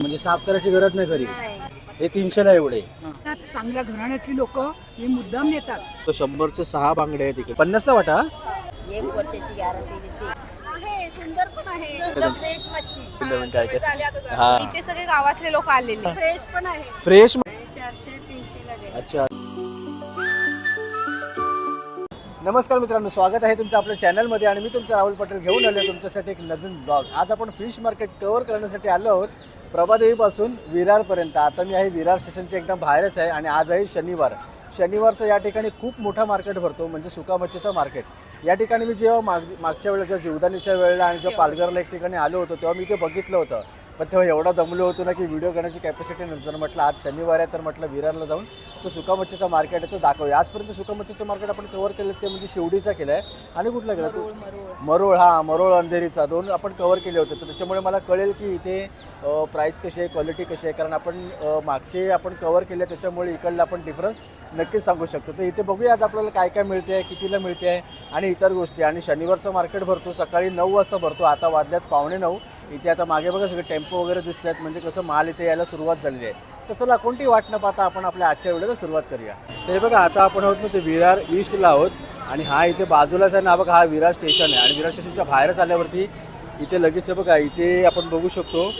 म्हणजे साफ करायची गरज नाही घरी. हे तीनशेला एवढे. त्यात चांगल्या घराण्यातली लोक हे मुद्दाम येतात. तो शंभरचे सहा बांगडे आहेत इकडे. पन्नासला वाटा? एक वर्षाची गॅरंटी देते. आहे सुंदर पण आहे. एकदम फ्रेश मच्छी. नवीन काय काय? सवय झाली आता जरा. हा. इथे सगळे गावातले लोक आलेले. फ्रेश पण आहे. फ्रेश चारशे तीनशेला दे अच्छा. नमस्कार मित्रांनो स्वागत आहे तुमचं आपल्या चॅनलमध्ये आणि मी तुमचा राहुल पटेल घेऊन आलो तुमच्यासाठी एक नवीन ब्लॉग आज आपण फिश मार्केट कव्हर करण्यासाठी आलो आहोत. प्रभादेवीपासून विरारपर्यंत. आता मी आहे विरार स्टेशनच्या एकदम बाहेरच आहे आणि आज आहे शनिवार. शनिवारचं या ठिकाणी खूप मोठा मार्केट भरतो म्हणजे सुका मच्छीचा मार्केट. या ठिकाणी मी जेव्हा माग मागच्या वेळेला जेव्हा जीवदानीच्या वेळेला आणि जेव्हा पालघरला एक ठिकाणी आलो होतो तेव्हा मी ते बघितलं होतं. पण तेव्हा एवढा दमलो होतो ना की व्हिडिओ करण्याची कॅपॅसिटी नंतर म्हटलं आज शनिवार आहे तर म्हटलं विरारला जाऊन तो सुका मच्छीचा मार्केट आहे तो दाखवूया. आजपर्यंत सुका मच्छीचं मार्केट आपण कव्हर केलं ते म्हणजे शिवडीचा केलं आहे आणि कुठला केला तो? मरोळ हा मरोळ अंधेरीचा. दोन आपण कव्हर केले होते. तर त्याच्यामुळे मला कळेल की इथे प्राईस कशी आहे क्वालिटी कशी आहे? कारण आपण मागचे आपण कव्हर केले त्याच्यामुळे इकडला आपण डिफरन्स नक्कीच सांगू शकतो. तर इथे बघूया आज आपल्याला काय काय मिळते आहे कितीला मिळते आहे आणि इतर गोष्टी. आणि शनिवारचं मार्केट भरतो सकाळी नऊ वाजता भरतो. आता वाजल्यात पावणे नऊ. इथे आता मागे बघा सगळे टेम्पो वगैरे दिसत आहेत. म्हणजे कसं माल इथे यायला सुरुवात झालेली आहे. तर चला कोणती वाट न पाहता आपण आपल्या आजच्या व्हिडिओला सुरुवात करूया. तर बघा आता आपण आहोत ना ते विरार ईस्टला आहोत. आणि हा इथे बाजूलाच आहे ना बघा हा विरार स्टेशन आहे. आणि विरार स्टेशनच्या बाहेरच आल्यावरती इथे लगेच बघा इथे आपण बघू शकतो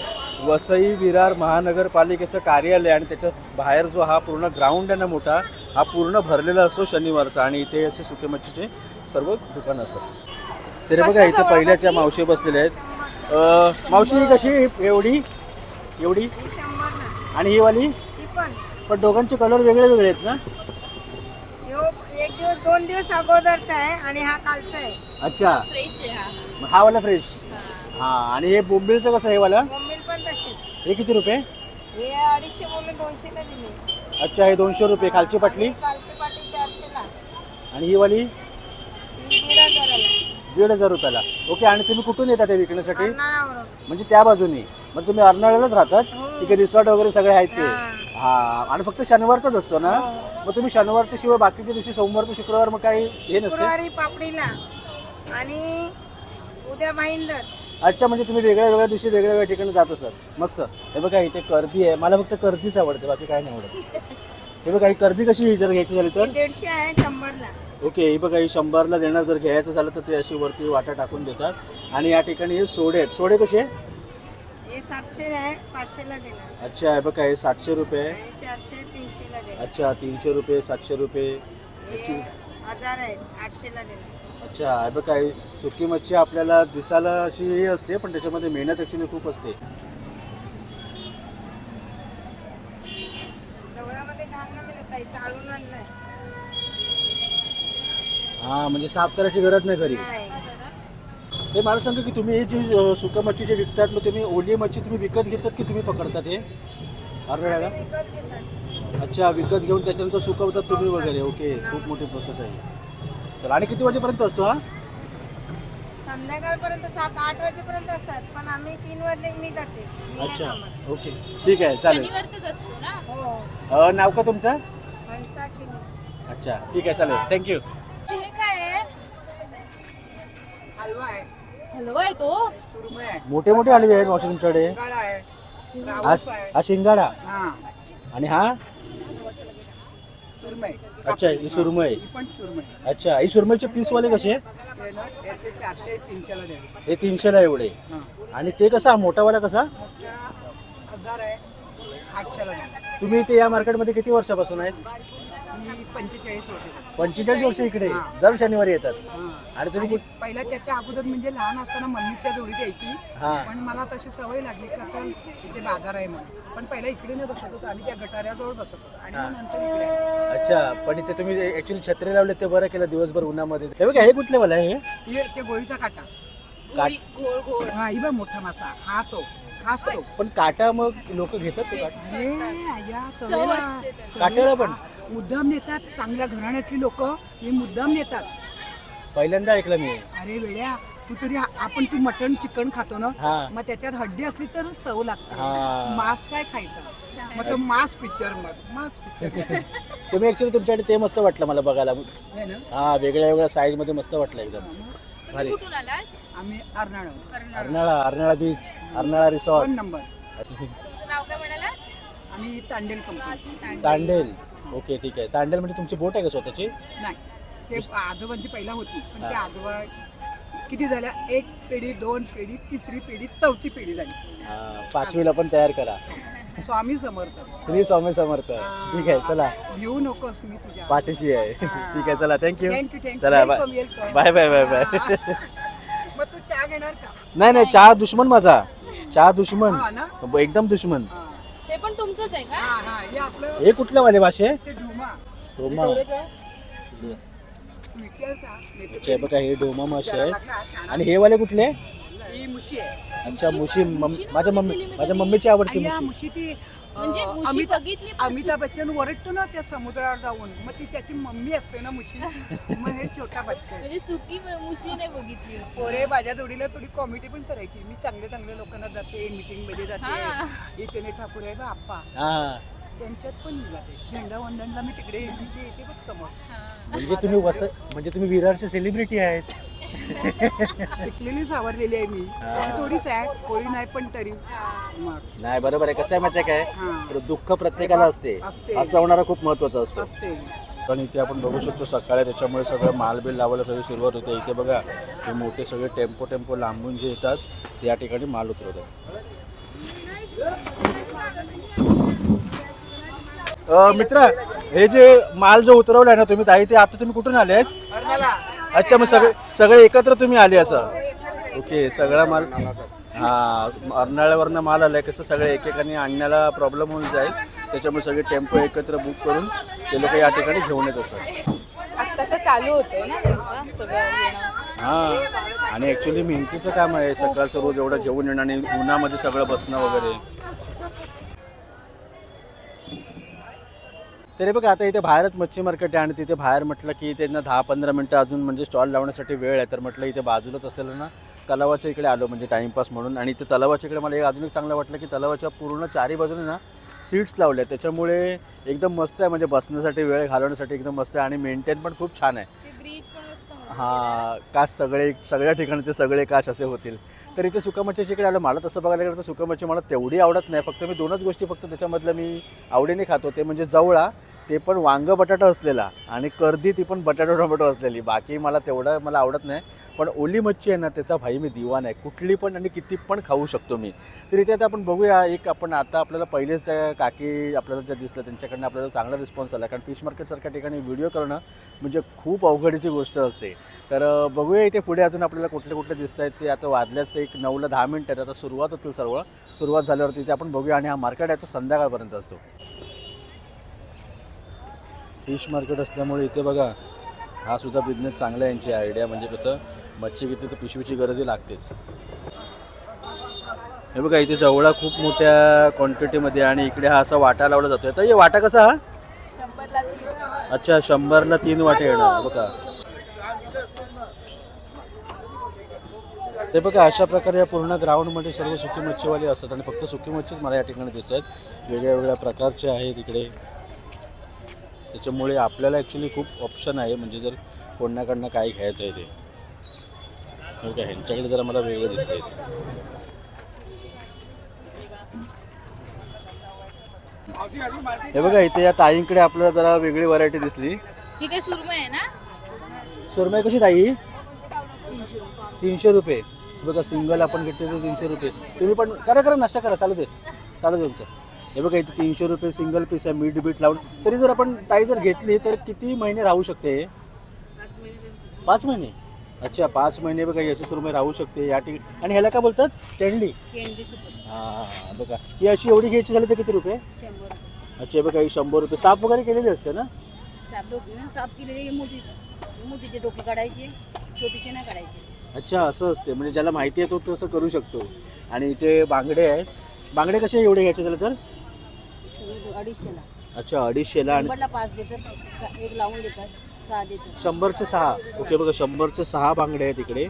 वसई विरार महानगरपालिकेचं कार्यालय आणि त्याच्या बाहेर जो हा पूर्ण ग्राउंड आहे ना मोठा हा पूर्ण भरलेला असतो शनिवारचा. आणि इथे असे सुके मच्छीचे सर्व दुकानं असतात. तरी बघा इथे पहिल्याच्या मावशी बसलेल्या आहेत. अं, मावशी कशी एवढी? एवढी? शंभर ना. आणि ही वाली? ती पण. पण दोघांचे कलर वेगळे वेगळे आहेत ना? ह्यो एक दिवस दोन दिवस अगोदरचा आहे आणि हा कालचा आहे. अच्छा. फ्रेश आहे हा. मग हा वाला फ्रेश हा. आणि हे बोंबिलचं कसं आहे हे वाला? बोंबील पण तशीच. हे किती रुपये? हे अडीचशे बोंबील दोनशेला दिली. अच्छा हे दोनशे रुपये. खालची पाटली? आणि कालची पाटी चारशेला. आणि ही वाली? ही दीड हजाराला. दीड हजार रुपयाला. ओके आणि तुम्ही कुठून येतात ते विकण्यासाठी? म्हणजे त्या बाजूनी. मग तुम्ही अर्नाळ्यालाच राहतात? हो. तिथे रिसॉर्ट वगैरे सगळे आहेत ते. हा. हा आणि फक्त शनिवारचाच असतो ना? हो. मग तुम्ही शनिवारच्या शिवाय बाकीच्या दिवशी सोमवार ते शुक्रवार मग काही हे नसते? पापडीला. आणि उद्या भाईंदर. अच्छा म्हणजे तुम्ही वेगळ्या वेगळ्या दिवशी वेगळ्या वेगळ्या ठिकाणी जात असत मस्त. हे बघा इथे कर्दी आहे. मला फक्त कर्दीच आवडते बाकी काय नाही आवडत. हे बघा ही कर्दी कशी जर घ्यायची झाली तर? दीडशे आहे शंभरला. ओके ही बघा ही शंभरला देणार जर घ्यायचं झालं तर ते अशी वरती वाटा टाकून देतात. आणि या ठिकाणी हे सोडे आहेत. सोडे कसे हे सातशे आहे पाचशेला देणार. अच्छा हे बघा हे सातशे रुपये आहे. चारशे तीनशेला देणार. अच्छा तीनशे रुपये सातशे रुपये. हे हजार आहेत आठशेला देणार. अच्छा हे बघा ही सुकी मच्छी आपल्याला दिसायला अशी हे असते पण त्याच्यामध्ये मेहनत ॲक्च्युली खूप असते. हां म्हणजे साफ करायची गरज नाही घरी. नाही. ते मला सांगा की तुम्ही ही जी अ, सुका मच्छी जे विकतात मग तुम्ही ओली मच्छी तुम्ही विकत घेतात की तुम्ही पकडतात हे? विकत घेतात. अच्छा विकत घेऊन त्याच्यानंतर सुकवतात तुम्ही वगैरे. ओके खूप मोठी प्रोसेस आहे. चला आणि किती वाजेपर्यंत असतो हा? संध्याकाळपर्यंत सात आठ वाजेपर्यंत असतात पण आम्ही तीन वाजले मी जाते. मी नाही अच्छा थांबत. ओके. ठीक आहे चालेल. शनिवारच असतो ना? हो. अ, नाव का तुमचं? किलो अच्छा ठीक आहे चालेल. थँक्यू हे हलवा आहे. हलवा आहे तो? सुरमई आहे. मोठे मोठे हलवे आहेत मावशी तुमच्याकडे. आहे. हा आहे. हा शिंगाडा? हा. आणि हा? सुरमई. अच्छा ही सुरमई. ही पण सुरमई. अच्छा ही सुरमईचे पीसवाले कसे ते ना याचे चारशे तीनशेला द्यावे. हे तीनशेला एवढे. हा. आणि ते कसा मोठावाला कसा? मोठ्या हजार आहे आठशेला द्यावे. तुम्ही इथे या मार्केटमध्ये किती वर्षापासून आहेत? मी पंचेचाळीस वर्ष पंचेचाळीस वर्ष इकडे. दर शनिवारी येतात. आणि तुम्ही कुठ- पहिल्या त्याच्या अगोदर म्हणजे लहान असताना मम्मीच्या जोडी द्यायची हा. पण मला तशी सवय लागली का चल इथे बाजार आहे म्हणून. पण पहिला इकडे नाही बसत होतो. आणि त्या गटाऱ्याजवळ बसत होतो. आणि मग नंतर इकडे आलो. अच्छा पण इथे तुम्ही ऍक्च्युली छत्री लावले ते बरं केलं दिवसभर उन्हामध्ये. हे बघा हे कुठले वाला आहे? हे हे ते गोळीचा काटा. हा ही बघ मोठा मासा. हा तो. हाच तो. पण काटा मग लोक घेतात तो काटा. अरे या चव चवेला- असते त्याला. काट्याला पण? मुद्दाम नेतात चांगल्या घराण्यातली लोक हे मुद्दाम नेतात. पहिल्यांदा ऐकलं मी. अरे वेड्या तू तरी आपण तू मटण चिकन खातो ना? हा. मग त्याच्यात हड्डी असली तर चव लागते. हा. मांस काय खायचं? मग तो मांस पिक्चर मग मांस पिक्चर तुम्ही ऍक्च्युली तुमच्याकडे ते मस्त वाटलं मला बघायला. हा वेगळ्या वेगळ्या साईजमध्ये मस्त वाटलं एकदम. तुम्ही भारी. कुठून आलात? आम्ही अर्नाळ अर्नाळा अर्नाळा बीच अर्नाळा रिसॉर्ट दोन नंबर. तुमचं नाव नाव काय म्हणाला आम्ही तांडेल कंपनी तांडेल. ओके ठीक आहे. तांडेल म्हणजे तुमची बोट आहे का स्वतःची? नाही. ते आजोबांची पहिला होती. पण ते आजोबा किती झाल्या? एक पिढी दोन पिढी तिसरी पिढी चौथी पिढी झाली. हा, पाचवीला पण तयार करा. स्वामी समर्थ. श्री स्वामी समर्थ. ठीक आहे चला. भिवू नकोस मी तुझ्या. पाठीशी आहे. ठीक आहे चला. Thank you Thank you, thank you. चला Welcome, welcome. Bye bye bye bye मग तू चहा घेणार का? नाही नाही चहा दुश्मन माझा. चहा दुश्मन. हा ना? एकदम दुश्मन. हा ते पण तुमचंच आहे का? हा हा हे आपलं हे कुठल्या वाले भाषे? डोमा. अच्छा हे बघा हे डोमा मासे आहेत. आणि हे वाले कुठले? ही मुशी आहे. अच्छा मुशी मम- माझ्या मम्मी माझ्या. मम्मीची आवडती मुशी मुशी. ती म्हणजे मुशी अमिता- बघितली पण अमिताभ बच्चन ओरडतो ना त्या समुद्रावर जाऊन मग ती त्याची मम्मी असते ना मुशी मग हे छोटा बच्चा म्हणजे सुकी मुशी नाही बघितली. पोरे माझ्या जोडीला थोडी कॉमेडी पण करायची. मी चांगल्या चांगल्या लोकांना जाते मीटिंगमध्ये हा. जाते इथे ठाकूर आहे बा आप्पा. हा. त्यांच्यात पण मी जाते. झेंडा वंदनला मी तिकडे येते बघ समोर. हा. म्हणजे तुम्ही वस म्हणजे तुम्ही विरारचे सेलिब्रिटी आहेत. शिकलेली सावरलेली आहे मी. हा. थोडीच आहे कोळी नाही पण तरी. मग. नाही बरोबर आहे. कसं आहे माहिती आहे काय? तर दुःख प्रत्येकाला असते. असते. असं होणारं खूप महत्वाचं असतं. असते. पण इथे आपण बघू शकतो सकाळी त्याच्यामुळे सगळं मालबिल लावायला सगळी सुरुवात होते. इथे बघा हे मोठे सगळे टेम्पो टेम्पो लांबून जे येतात ते या ठिकाणी माल उतरवतात. अ, मित्र हे जे माल जो उतरवलाय ना तुम्ही ताई ते आता तुम्ही कुठून आले अच्छा मग सगळे सगळे एकत्र तुम्ही आले असं? ओके सगळा माल हा अर्नाळ्यावरनं माल आलाय कसं सगळे एकेकाने आणण्याला प्रॉब्लेम होऊन जाईल. त्याच्यामुळे सगळे टेम्पो एकत्र बुक करून ते लोक या ठिकाणी घेऊन येत असतात. तसं चालू होतं ना त्यांचं सगळं येणं हा आणि ऍक्च्युली मेहनतीचं काम आहे. सकाळचं रोज एवढं जेवण येणं आणि उन्हामध्ये सगळं बसणं वगैरे. तरी बघा आता इथे बाहेरच मच्छी मार्केट आहे आणि तिथे बाहेर म्हटलं की त्यांना दहा पंधरा मिनटं अजून म्हणजे स्टॉल लावण्यासाठी वेळ आहे. तर म्हटलं इथे बाजूलाच असलेलं ना तलावाच्या इकडे आलो म्हणजे टाईमपास म्हणून. आणि इथे तलावाच्या इकडे मला एक अजून एक चांगलं वाटलं की तलावाच्या पूर्ण चारी बाजूने ना सीट्स लावल्या. त्याच्यामुळे एकदम मस्त आहे. म्हणजे बसण्यासाठी वेळ घालवण्यासाठी एकदम मस्त आहे. आणि मेंटेन पण खूप छान आहे. ते हा काश सगळे सगळ्या ठिकाणचे सगळे काश असे होतील. तर इथे सुकामच्छीच्या इकडे आलं. मला तसं बघायला गेलं तर सुकामच्छी मला तेवढी आवडत नाही. फक्त मी दोनच गोष्टी फक्त त्याच्यामधलं मी आवडीने खातो. ते म्हणजे जवळा ते पण वांगं बटाटा असलेला आणि कर्दी ती पण बटाटा टोमॅटो असलेली. बाकी मला तेवढं मला आवडत नाही. पण ओली मच्छी आहे ना त्याचा भाई मी दिवान आहे. कुठली पण आणि किती पण खाऊ शकतो मी. तर इथे आता आपण बघूया एक आपण आता आपल्याला पहिलेच त्या काकी आपल्याला ज्या दिसलं त्यांच्याकडनं आपल्याला चांगला रिस्पॉन्स आला. कारण फिश मार्केटसारख्या ठिकाणी व्हिडिओ करणं म्हणजे खूप अवघडीची गोष्ट असते. तर बघूया इथे पुढे अजून आपल्याला कुठले कुठले दिसत आहेत ते आता वाजल्याचं एक नऊला दहा मिनटं आहेत. आता सुरुवात होतील सर्व. सुरुवात झाल्यावरती ते आपण बघूया आणि हा मार्केट आहे तो संध्याकाळपर्यंत असतो. फिश मार्केट असल्यामुळे इथे बघा हा सुद्धा बिझनेस चांगला आहे यांची आयडिया म्हणजे कसं मच्छी घेतली तर पिशवीची गरजही लागतेच. हे बघा इथे जवळा खूप मोठ्या क्वांटिटीमध्ये आणि इकडे हा असा वाटा लावला जातोय. तर हे वाटा कसा हा? अच्छा शंभरला तीन वाटे येणार. बघा. ते बघा अशा प्रकारे या पूर्ण ग्राउंडमध्ये सर्व सुकी मच्छीवाले असतात. आणि फक्त सुकी मच्छीच मला या ठिकाणी दिसत आहेत. वेगळ्या वेगळ्या प्रकारचे आहेत इकडे. त्याच्यामुळे आपल्याला ॲक्च्युली खूप ऑप्शन आहे. म्हणजे जर कोणाकडनं काय घ्यायचं आहे ते. हो का ह्यांच्याकडे जरा मला वेगळं दिसतंय. हे बघा इथे या ताईंकडे आपल्याला जरा वेगळी व्हरायटी दिसली. आहे सुरमई आहे ना? सुरमई कशी ताई? तीनशे रुपये. बघा सिंगल आपण घेतले तर तीनशे रुपये. तुम्ही पण करा करा नाश्ता करा. चालू दे. चालू दे तुमचं. हे बघा इथे तीनशे रुपये सिंगल पीस आहे मीठ बीट लावून. तरी जर आपण ताई जर घेतली तर किती महिने राहू शकते? हे? पाच महिने? अच्छा पाच महिने बघा अशी सुरमई राहू शकते या ठिकाणी. आणि ह्याला काय बोलतात? तेंडली हां बघा. ही अशी एवढी घ्यायची झाली तर किती रुपये? अच्छा हे बघा ही शंभर रुपये. साफ वगैरे केलेली असते ना? साफ डोके ना साफ केलेले मोठी. मोठीचे डोके काढायचे छोटीचे नाही काढायचे. अच्छा असं असते. म्हणजे ज्याला माहिती आहे तो तसं करू शकतो. आणि इथे बांगडे आहेत. बांगडे कसे एवढे घ्यायचे झाले तर? अडीचशेला. अच्छा अडीचशेला आणि शंभरला पाच देतात एक लावून देतात सहा देतात. शंभरचे सहा. ओके बघा शंभरचे सहा बांगडे आहेत इकडे.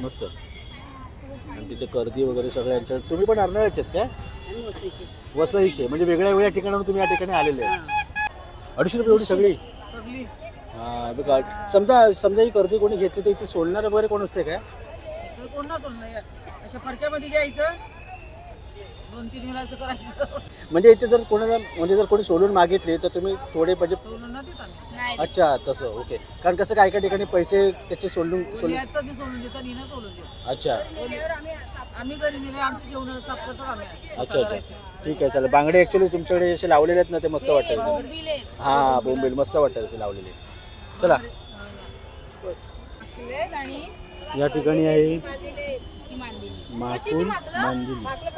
मस्त. आणि तिथे कर्दी वगैरे सगळ्या यांच्या तुम्ही पण अर्नाळ्याचेच काय? आणि वसईचे. वसईचे. म्हणजे वेगळ्या वेगळ्या ठिकाणाहून तुम्ही या ठिकाणी आलेले आहेत. अडीचशे रुपये एवढी सगळी? सगळी. हा बघा समजा समजा ही कर्दी कोणी घेतली तर इथे सोडणार वगैरे कोण असते काय? कोण ना सोडलं अशा फडक्यामध्ये घ्यायचं. दोन तीन वेळा असं करायचं. म्हणजे इथे जर कोणाला म्हणजे जर कोणी सोडून मागितले तर तुम्ही थोडे म्हणजे सोडून ना देतात नाही अच्छा तसं ओके. कारण कसं काय काय ठिकाणी पैसे त्याचे सोडून कोणी सोडून आहेत तर ते सोडून देतात हिनं सोडून देतात अच्छा. आम्ही घरी नेले आमचे जेवण साफ करतो आम्ही अच्छा अच्छा. ठीक आहे चालेल. बांगडे ऍक्च्युली तुमच्याकडे असे लावलेले आहेत ना ते मस्त हे वाटतात. बोंबील. हा बोंबील मस्त वाटतात असे लावलेले. चला. आणि या ठिकाणी आहे. ती मांदिली कशी ती माकुल? मागलं? मांदिली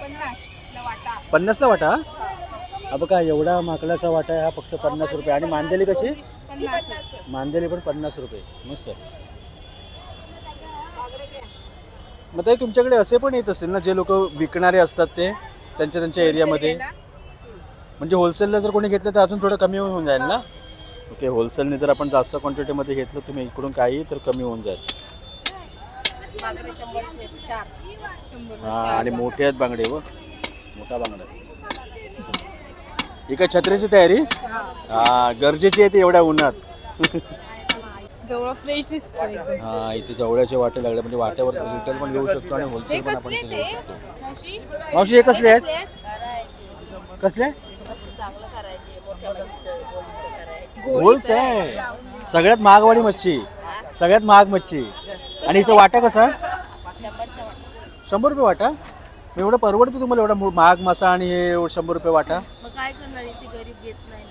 पन्नास. ला वाटा. पन्नासला वाटा? हा. बघा एवढा माकडाचा वाटा आहे हा फक्त पन्नास रुपये. आणि मांदेली कशी? पन्नास. मांदेली पण पन्नास रुपये. मस्त. मग ताई तुमच्याकडे असे पण येत असतील ना जे लोक विकणारे असतात ते त्यांच्या त्यांच्या एरियामध्ये? म्हणजे होलसेलला जर कोणी घेतलं तर अजून थोडं कमी होऊन जाईल ना? ओके होलसेलने जर आपण जास्त क्वांटिटीमध्ये घेतलं तुम्ही इकडून काही तर कमी होऊन जाईल. हा आणि मोठे आहेत बांगडे व मोठा बांगडा. ही काय छत्रीची तयारी? हा. गरजेची आहे ती एवढ्या उन्हात. जवळ फ्रेश दिसतो एकदम. हा इथे जवळचे वाटे लागले म्हणजे वाट्यावर रिटेल पण घेऊ शकतो आणि हे होलसेल पण आपण कसले इथे ते? घेऊ शकतो. मावशी? मावशी हे कसले आहेत? कसले? गोलच आहे. सगळ्यात महागवाडी मच्छी. सगळ्यात महाग मच्छी. आणि हिचा वाटा कसा? शंभर रुपये वाटा? मग एवढं परवडतं तुम्हाला एवढा महाग मासा आणि हे एवढं शंभर रुपये वाटा? मग काय करणार ती गरीब घेत नाही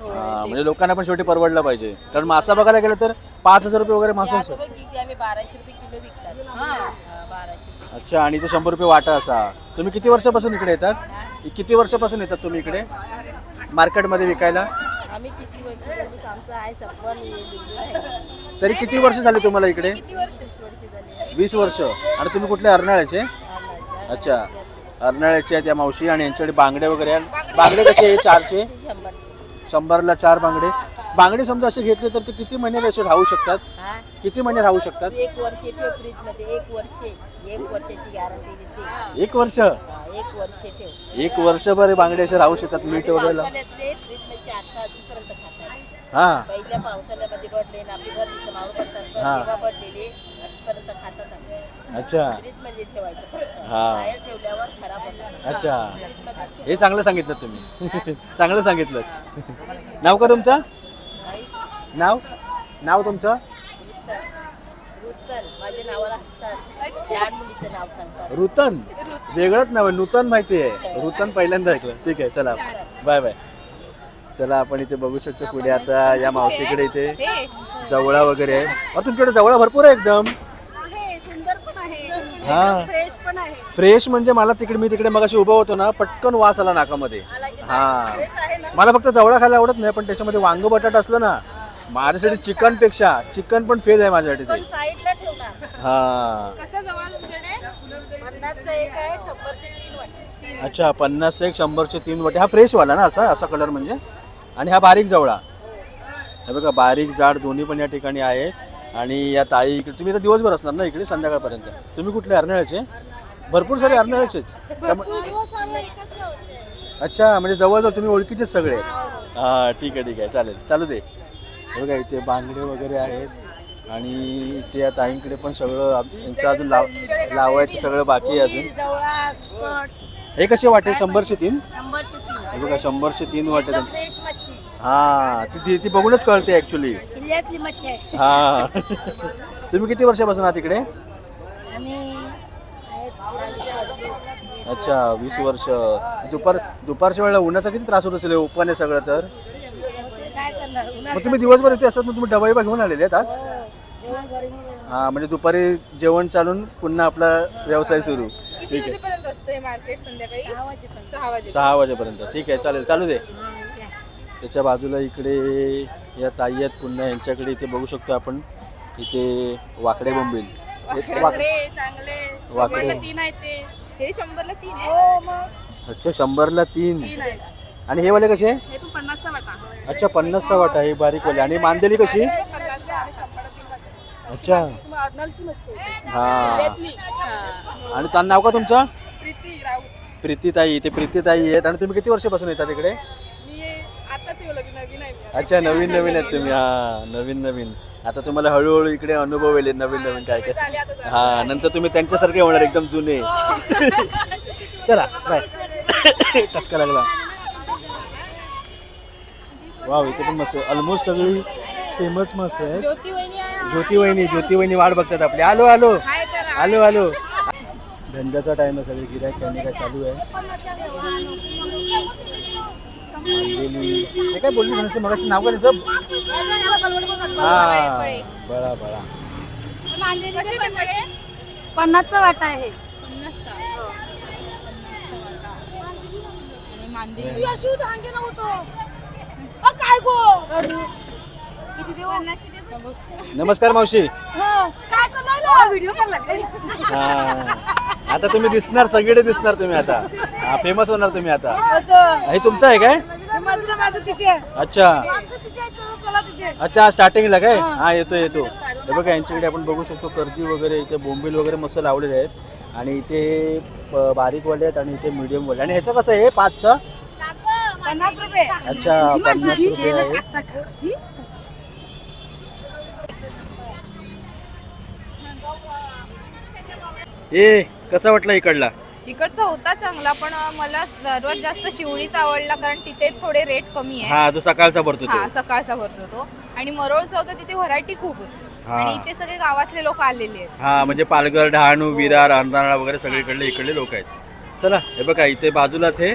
हो, हा, म्हणजे लोकांना पण शेवटी परवडलं पाहिजे. कारण मासा बघायला गेलं तर पाच हजार रुपये वगैरे मासा असतो किती आम्ही बाराशे रुपये किलो विकतात. हा. बाराशे अच्छा आणि इथे शंभर रुपये वाटा असा. तुम्ही किती वर्षापासून इकडे येतात? किती वर्षापासून येतात तुम्ही इकडे? मार्केटमध्ये विकायला? आम्ही किती वर्ष आमचं आहे तरी किती वर्ष झाली तुम्हाला इकडे? किती वर्ष वीस वर्ष आणि तुम्ही कुठले? अर्नाळ्याचे? अच्छा. अर्नाळ्याचे आहेत या मावशी आणि यांच्याकडे बांगडे वगैरे बांगडे. कसे आहे चारचे? शंभरला चार बांगडे. बांगडे समजा असे घेतले तर ते किती महिने असे राहू शकतात? हा? किती महिने राहू शकतात? एक वर्ष ठेव फ्रीजमध्ये एक वर्ष. एक वर्षाची गॅरंटी देते. एक वर्ष? हा, एक वर्ष ठेव. एक वर्षभर हे बांगडे असे राहू शकतात मीठ वगैरे लावून. पावसाळ्यात ते फ्रीजमध्ये आता अजूनपर्यंत खातात हा. पहिल्या पावसाळ्यामध्ये पडले हा. तेव्हा पडलेले आजपर्यंत खातात आम्ही. अच्छा. फ्रीजमध्ये ठेवायचं फक्त. हा. बाहेर ठेवल्यावर खराब होतात अच्छा. फ्रीज मध्येच ठेव. हे चांगलं सांगितलं तुम्ही. चांगलं सांगितलं. नाव का तुमचं? नाव? नाव तुमचं? रुचल माझ्या नावाला हसतात. लहान मुलीचं नाव सांगतात. रुतन? वेगळंच नाव आहे. नूतन माहिती आहे. रुतन पहिल्यांदा ऐकलं. ठीक आहे चला. Bye bye. चला आपण इथे बघू शकतो पुढे आता या मावशीकडे इथे जवळा वगैरे आहे. तुमच्याकडे जवळा भरपूर आहे एकदम. हा. फ्रेश म्हणजे मला तिकडे मी तिकडे मगाशी उभा होतो ना पटकन वास आला नाकामध्ये. हा. मला फक्त जवळा खायला आवडत नाही पण त्याच्यामध्ये वांग बटाटा असलं ना माझ्यासाठी चिकनपेक्षा चिकन पण फेल आहे माझ्यासाठी ते. हा. कसं जवळ तुमच्याकडे? पन्नासचं एक आहे शंभरचे तीन वाटे. अच्छा पन्नास एक शंभरचे तीन वाटे. हा फ्रेश वाला ना असा असा कलर म्हणजे? आणि हा बारीक जवळा हे बघा बारीक जाड दोन्ही पण या ठिकाणी आहेत. आणि या ताई इकडे तुम्ही तर दिवसभर असणार ना इकडे संध्याकाळपर्यंत? तुम्ही कुठले? अर्नाळ्याचे भरपूर सारे त्यामुळे- अच्छा म्हणजे जवळजवळ तुम्ही ओळखीचेच सगळे. हा. ठीक आहे ठीक आहे. चालेल चालू दे. हे बघा इथे बांगडे वगैरे आहेत. आणि इथे या ताईंकडे पण सगळं यांचं अजून लाव लावायचं सगळं बाकी आहे अजून. हे कसे वाटेल? शंभरचे तीन? हे बघा शंभरचे तीन वाटे एकदम फ्रेश मच्छी हा ती ती ती बघूनच कळते ऍक्च्युली किल्ल्यातली मच्छी आहे. हा. तुम्ही किती वर्षापासून आहात इकडे? आम्ही आहेत अच्छा वीस वर्ष. दुपार दुपारच्या वेळेला उन्हाचा किती त्रास होत असेल हे ओपन आहे सगळं तर? काय करणार? मग तुम्ही दिवसभर इथे असतात मग तुम्ही डबा बिबा घेऊन आलेले आहेत आज? जेवण घरी नाही हा म्हणजे दुपारी जेवण चालून पुन्हा आपला व्यवसाय सुरू. किती ठीक आहे. वाजेपर्यंत असते मार्केट संध्याकाळी? सहा वाजे सहा वाजेपर्यंत. ठीक आहे चालेल. चालू दे. त्याच्या बाजूला इकडे या ताई आहेत पुन्हा यांच्याकडे इथे बघू शकतो आपण. इथे वाकडे बोंबील. चांगले. वाकडे. शंभरला तीन आहेत ते. हे शंभरला तीन आहे मग. अच्छा शंभरला तीन. तीन आहेत. आणि हे वाले कसे? हे पण पन्नासचा वाटा. अच्छा पन्नासचा वाटा हे बारीक वाले. आणि मांदेली कशी? पन्नासचा आणि शंभरला तीन वाटा. अच्छा. मग अर्नलची मच्छी आहे. हा. रेतली. हा. आणि त्यांना नाव का तुमचं? प्रीती राऊत. प्रीतीताई. ते प्रीतीताई आहेत. आणि तुम्ही किती वर्षापासून येतात इकडे मी आताच येऊ लागली नवीन आहे मी. अच्छा नवीन नवीन आहेत तुम्ही. हा नवीन नवीन. आता तुम्हाला हळूहळू इकडे अनुभव येईल नवीन नवीन काय काय. हा नंतर तुम्ही त्यांच्यासारखे होणार एकदम जुने. चला बाय. टचका लागला. वाव इथे पण मस्त ऑलमोस्ट सगळी सेमच मस्त आहे ज्योती वहिनी ज्योती वहिनी वाट बघतात आपली. आलो आलो. आलो आलो. धंद्याचा टाइम आहे सगळी गिरायक त्यांनी काय चालू आहे? हे काय बोलली म्हणजे नाव काय? हा बळा बळा पन्नासचा वाटा आहे. मांदेली किती देऊ? नमस्कार मावशी. काय करणार व्हिडिओ करायला हा. आता तुम्ही दिसणार सगळे दिसणार तुम्ही आता. हा फेमस होणार तुम्ही आता. हे तुमचं आहे काय? माझं माझं तिथे आहे. अच्छा. आमचं तिथे आहे, चला- चला तिथे. अच्छा स्टार्टिंगला काय? हा. येतो येतो. हे बघा यांच्याकडे आपण बघू शकतो कर्दी वगैरे इथे बोंबील वगैरे मस्त लावलेले आहेत. आणि इथे ब- बारीकवाले आहेत आणि इथे मीडियम वाले. आणि ह्याचं कसं आहे? पाचचा? पन्नास रुपये. अच्छा पन्नास रुपये आहे. ए कसा वाटला इकडला? इकडचा होता चांगला पण मला सर्वात जास्त शिवणीचा आवडला कारण तिथे थोडे रेट कमी आहे हा जो सकाळचा भरतो हा तो सकाळचा भरतो तो. आणि मरोळचा होता तिथे व्हरायटी खूप होती. हा. आणि इथे सगळे गावातले लोक आलेले आहेत. हा म्हणजे पालघर डहाणू विरार अंधारा वगैरे सगळीकडले इकडले लोक आहेत. चला हे बघा इथे बाजूलाच हे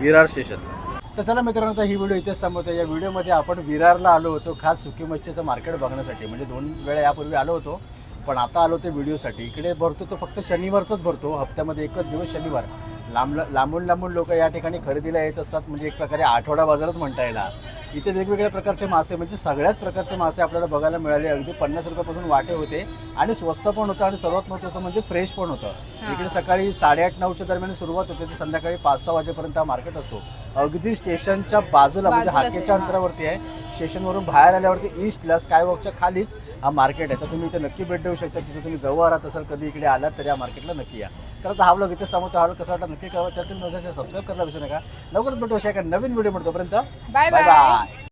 विरार स्टेशन तर चला मित्रांनो आता ही व्हिडिओ इथेच संपवतो या व्हिडिओमध्ये आपण विरारला आलो होतो खास सुकी मच्छीचं मार्केट बघण्यासाठी. म्हणजे दोन वेळा यापूर्वी आलो होतो. पण आता आलो ते व्हिडिओसाठी. इकडे भरतो तो फक्त शनिवारचाच भरतो. हप्त्यामध्ये एकच दिवस शनिवार. लांब लांबून लांबून लोक या ठिकाणी खरेदीला येत असतात. म्हणजे एक प्रकारे आठवडा बाजारच म्हणता येणार इथे वेगवेगळ्या प्रकारचे मासे म्हणजे सगळ्याच प्रकारचे मासे आपल्याला बघायला मिळाले. अगदी पन्नास रुपयापासून वाटे होते. आणि स्वस्त पण होतं आणि सर्वात महत्त्वाचं म्हणजे फ्रेश पण होतं. इकडे सकाळी साडेआठ नऊच्या दरम्यान सुरुवात होते. ते संध्याकाळी पाच सहा वाजेपर्यंत हा मार्केट असतो. अगदी स्टेशनच्या बाजूला म्हणजे बाजूलाच हाकेच्या आहे, हा. अंतरावरती आहे. स्टेशनवरून बाहेर आल्यावरती ईस्टला स्कायवॉकच्या खालीच हा मार्केट आहे. तर तुम्ही इथे नक्की भेट देऊ शकता. तिथे तुम्ही जवळ राहत असाल कधी इकडे आलात तर या मार्केटला नक्की या. तर आता हा व्लॉग इथे समोर हा कसा वाटला नक्की कळवा. चॅनल सबस्क्राईब करायला विसरू नका. लवकरच भेटू अशा एका नवीन व्हिडिओ तोपर्यंत बाय बाय बाय बाय